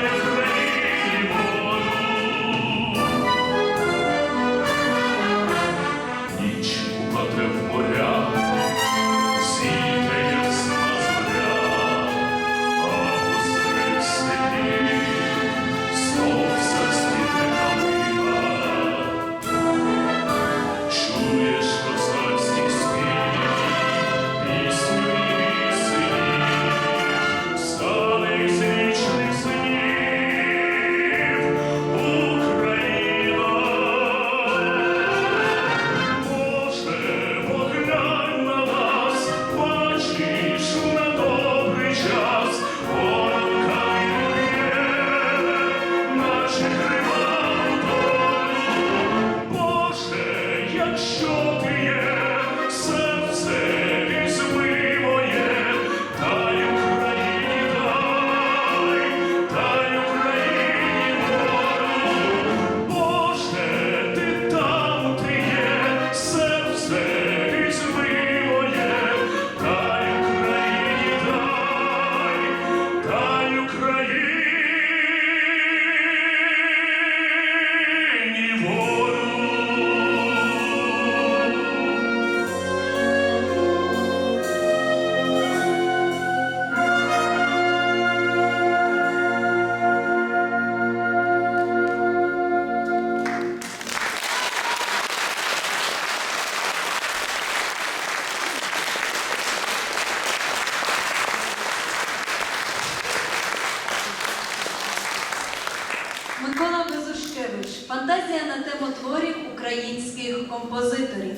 Hallelujah. що ти є. Шушкевич. Фантазія на тему творів українських композиторів.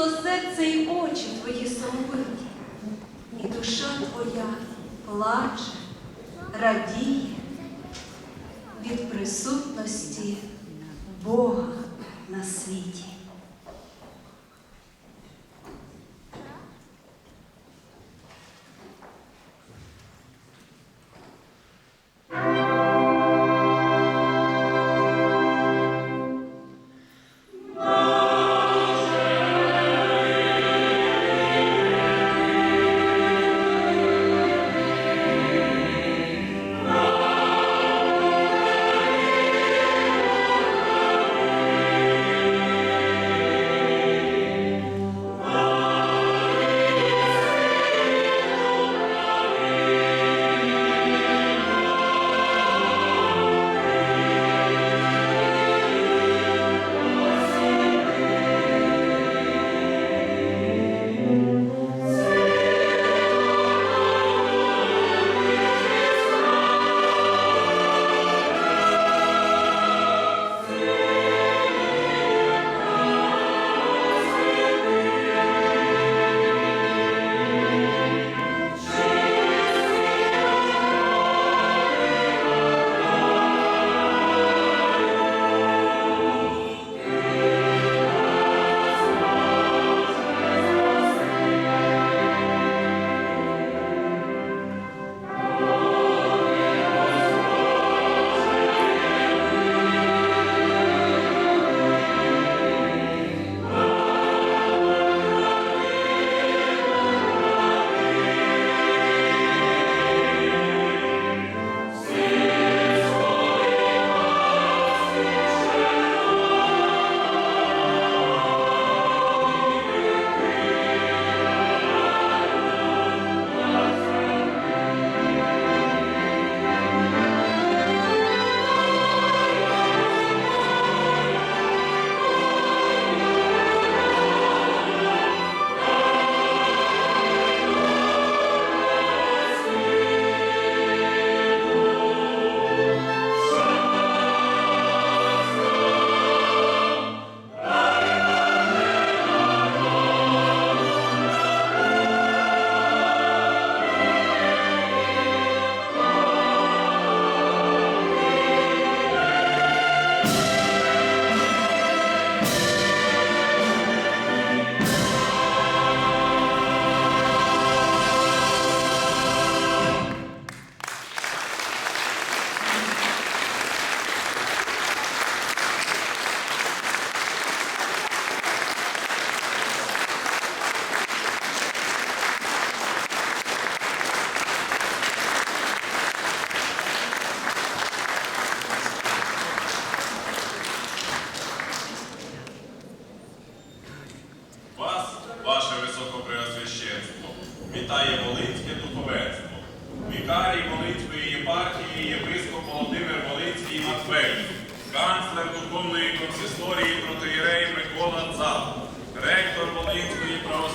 Світло серце і очі твої соромиті. І душа твоя плаче, радіє від присутності Бога на світі.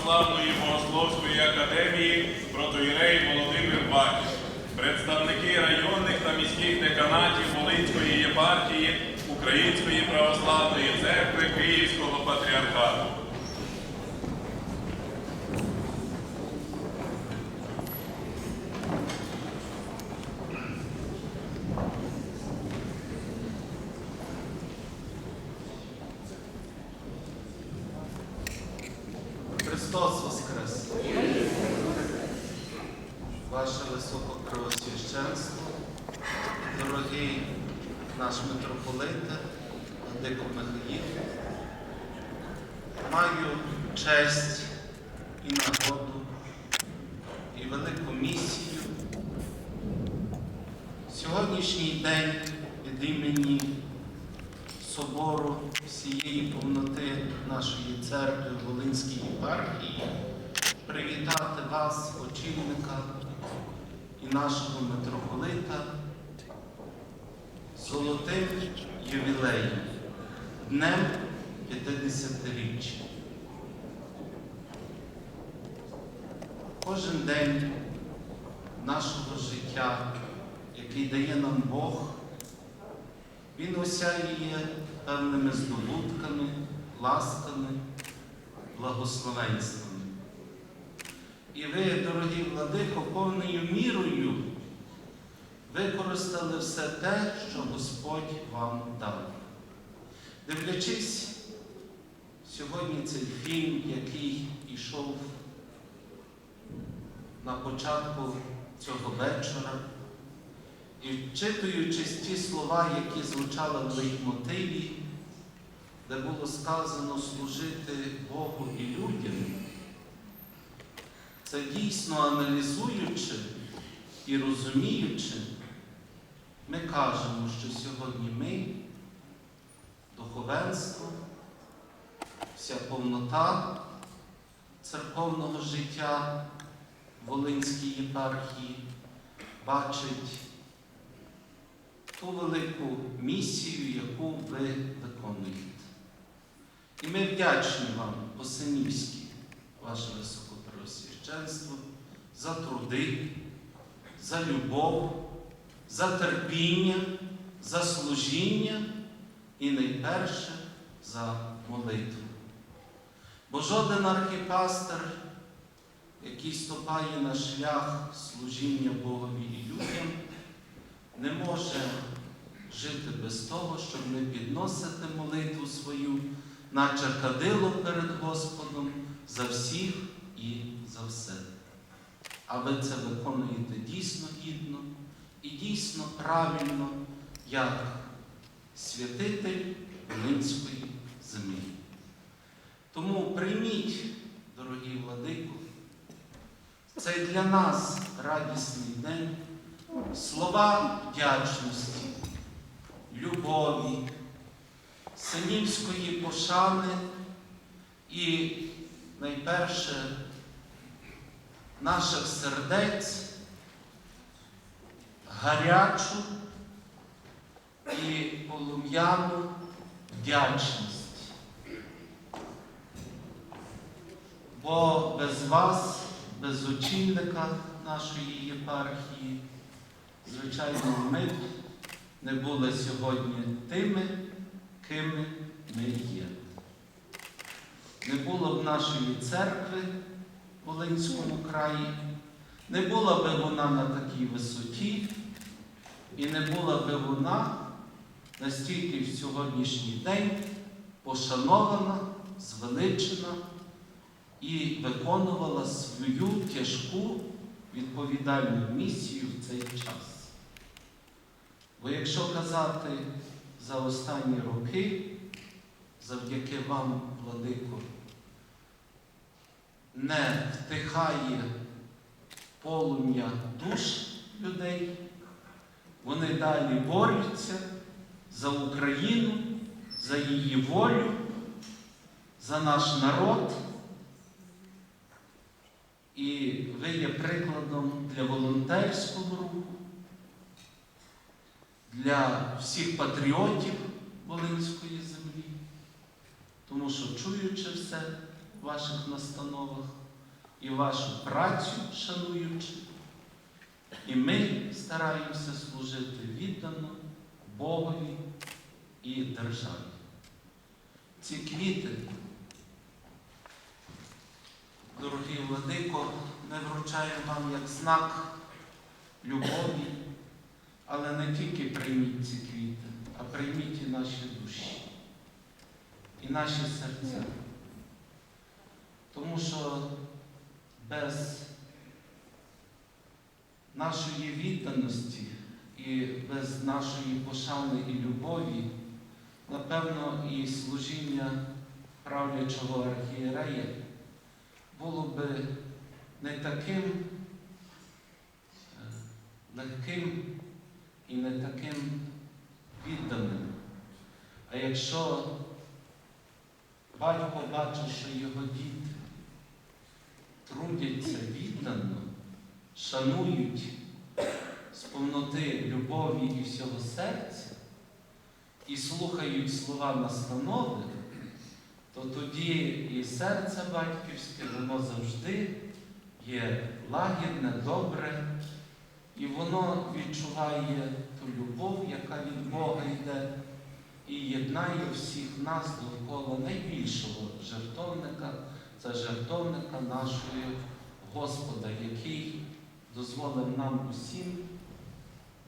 Православної богословської академії протоїрей Володимир Бакіш, представники районних та міських деканатів Волинської єпархії Української православної церкви Київського патріархату. Христос Воскрес! Ваше Високопреосвященство, дорогий наш митрополите, Владико Михаїл, маю честь і нагоду і велику місію сьогоднішній день від імені собору всієї повноти нашої церкви Волинської єпархії привітати вас, очільника і нашого митрополита золотим ювілеєм, днем 50-річчя. Кожен день нашого життя, який дає нам Бог, Він осяює певними здобутками, ласками, благословенствами. І ви, дорогі владико, повною мірою використали все те, що Господь вам дав. Дивлячись сьогодні цей фільм, який ішов на початку цього вечора, і вчитуючись ті слова, які звучали в лейтмотиві, де було сказано служити Богу і людям, це дійсно аналізуючи і розуміючи, ми кажемо, що сьогодні ми, духовенство, вся повнота церковного життя Волинській єпархії бачить ту велику місію, яку ви виконуєте. І ми вдячні вам, Осенівські, ваше високопреосвященство, за труди, за любов, за терпіння, за служіння і найперше за молитву. Бо жоден архіпастер, який ступає на шлях служіння Богові і людям, не може жити без того, щоб не підносити молитву свою, наче кадило перед Господом за всіх і за все. А ви це виконуєте дійсно гідно і дійсно правильно, як святитель Волинської землі. Тому прийміть, дорогі владику, цей для нас радісний день слова вдячності, любові, синівської пошани і найперше наших сердець гарячу і полум'яну вдячність. Бо без вас, без очільника нашої єпархії, звичайно, ми не були сьогодні тими, ким ми є. Не було б нашої церкви в Волинському краї, не була б вона на такій висоті, і не була б вона настільки в сьогоднішній день пошанована, звеличена і виконувала свою тяжку відповідальну місію в цей час. Бо якщо казати за останні роки, завдяки вам, владико, не втихає полум'я душ людей, вони далі борються за Україну, за її волю, за наш народ. І ви є прикладом для волонтерського руху, для всіх патріотів Волинської землі, тому що чуючи все в ваших настановах і вашу працю шануючи, і ми стараємося служити віддано Богові і державі. Ці квіти дорогий владико, ми вручаємо вам як знак любові, але не тільки прийміть ці квіти, а прийміть і наші душі, і наші серця. Тому що без нашої відданості і без нашої пошани і любові, напевно, і служіння правлячого архієрея було би не таким е, легким і не таким відданим. А якщо батько бачить, що його діти трудяться віддано, шанують з повноти любові і всього серця і слухають слова настанови, то тоді і серце батьківське, воно завжди є лагідне, добре, і воно відчуває ту любов, яка від Бога йде, і єднає всіх нас довкола найбільшого жертовника, це жертовника нашого Господа, який дозволив нам усім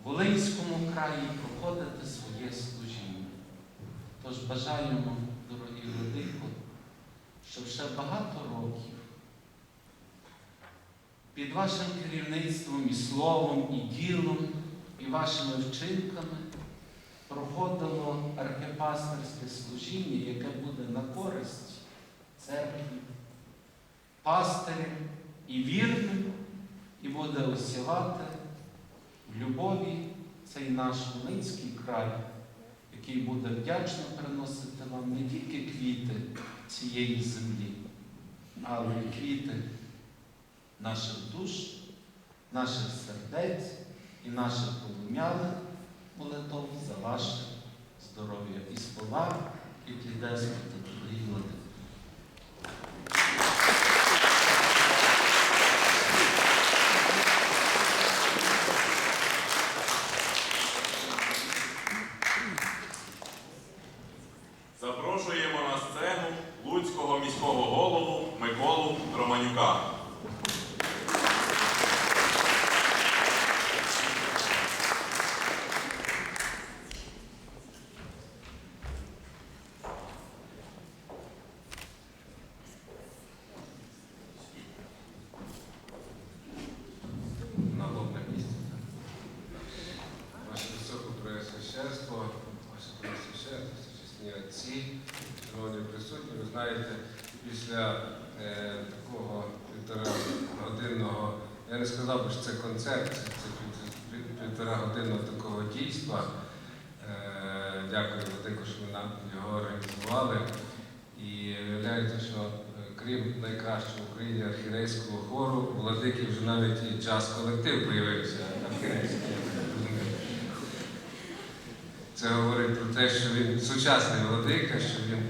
в Волинському краї проходити своє служіння. Тож бажаємо, дорогі Владико, щоб ще багато років під вашим керівництвом і словом, і ділом, і вашими вчинками проходило архипастерське служіння, яке буде на користь церкві, пастирям і вірним, і буде осівати в любові цей наш Волинський край, який буде вдячно приносити вам не тільки квіти цієї землі, але й квіти наших душ, наших сердець і наших полум'яних молитов за ваше здоров'я і слова, деспоти дорогі Владико. Запрошуємо на сцену Луцького міського голову Миколу Романюка. на добре місце. Ваше високопреосвященство, ваше преосвященство, чесні отці, шановні присутні, ви знаєте, після е, такого півторагодинного, я не сказав би, що це концерт, це пів- пів- півторагодинного такого дійства. Е, дякую Владику, що ви нам його організували. І виявляється, що е, крім найкращого в Україні архірейського хору, у владики вже навіть і джаз-колектив появився архірейський. я так розумію. Це говорить про те, що він сучасний владика, що він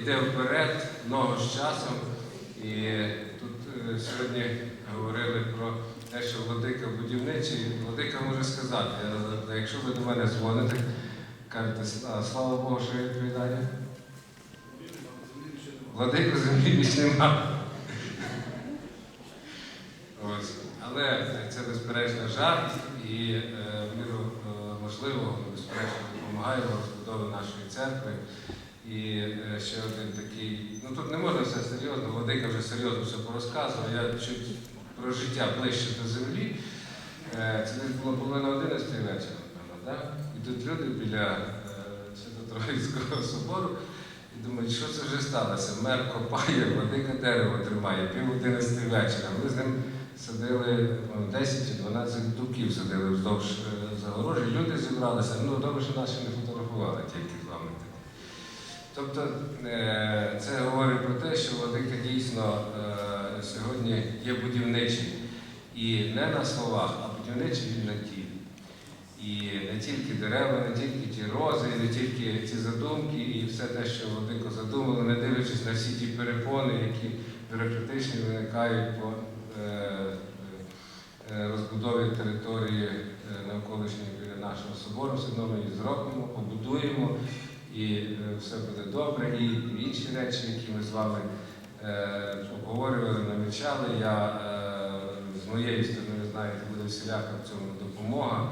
йде вперед, ногу з часом. І тут е, сьогодні говорили про те, що владика будівничий. Владика може сказати, якщо ви до мене дзвоните, кажете, слава Богу, що я відповідаю. Владику землі більш нема. Але це безперечно жарт і в ми безперечно допомагаємо розбудові нашої церкви. І е, ще один такий, ну тут не можна все серйозно, Владика вже серйозно все порозказував. Я чуть про життя ближче до землі. Е, це десь було половина 11 вечора, так? І тут люди біля е, Свято-Троїцького собору. І думають, що це вже сталося? Мер копає, владика дерево тримає, пів одинадцяти вечора. Ми з ним садили ну, 10 чи 12 дубків садили вздовж е, загорожі. Люди зібралися. Ну, добре, що нас ще не фотографували тільки з вами. Тобто е, це говорить про те, що владика дійсно е, сьогодні є будівничий. І не на словах, а будівничий він на тілі. І не тільки дерева, не тільки ті рози, не тільки ці задумки, і все те, що Владико задумали, не дивлячись на всі ті перепони, які бюрократичні виникають по розбудові території е, навколишньої біля нашого собору, все одно ми її зробимо, побудуємо, і е, все буде добре. І інші речі, які ми з вами е, обговорювали, намічали, я е, з моєї сторони, знаєте, буде всіляка в цьому допомога.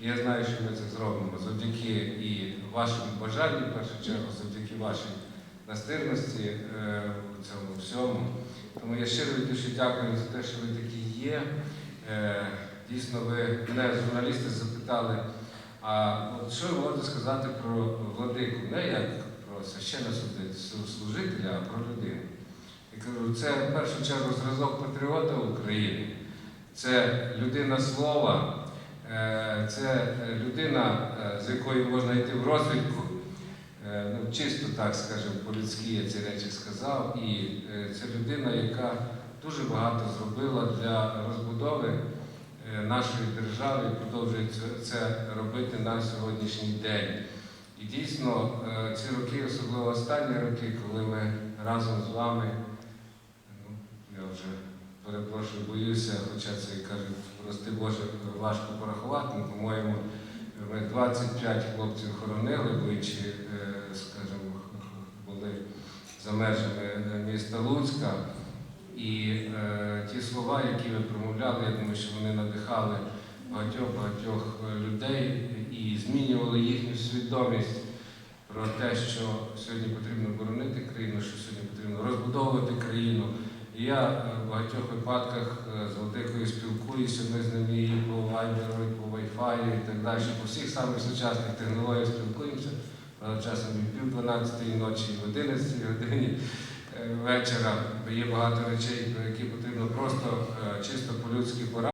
Я знаю, що ми це зробимо завдяки і вашому бажанню, в першу чергу, завдяки вашій настирності е, у цьому всьому. Тому я щиро від душі дякую за те, що ви такі є. Е, Дійсно, ви мене журналісти запитали, а от що ви можете сказати про владику? Не як про священнослужителя, а про людину. Я кажу, це в першу чергу зразок патріота України, це людина слова. Е, Це людина, е, з якою можна йти в розвідку. Е, Ну, чисто так, скажімо, по-людськи я ці речі сказав. І е, це людина, яка дуже багато зробила для розбудови е, нашої держави і продовжує це- робити на сьогоднішній день. І дійсно, ці роки, особливо останні роки, коли ми разом з вами, ну, я вже перепрошую, боюся, хоча це кажуть, прости Боже, важко порахувати, по-моєму, Ми 25 хлопців хоронили, бо е, скажімо, були за межами е, міста Луцька. І е, ті слова, які ви промовляли, я думаю, що вони надихали багатьох-багатьох е, людей і змінювали їхню свідомість про те, що сьогодні потрібно боронити країну, що сьогодні потрібно розбудовувати країну. І я в багатьох випадках з Владикою спілкуюся, ми з ними і по Viber, і по Wi-Fi і так далі. По всіх самих сучасних технологіях спілкуємося. Часом і пів 12 ночі, і в 11 годині е, вечора. Є багато речей, про які потрібно просто е, чисто по-людськи порадити.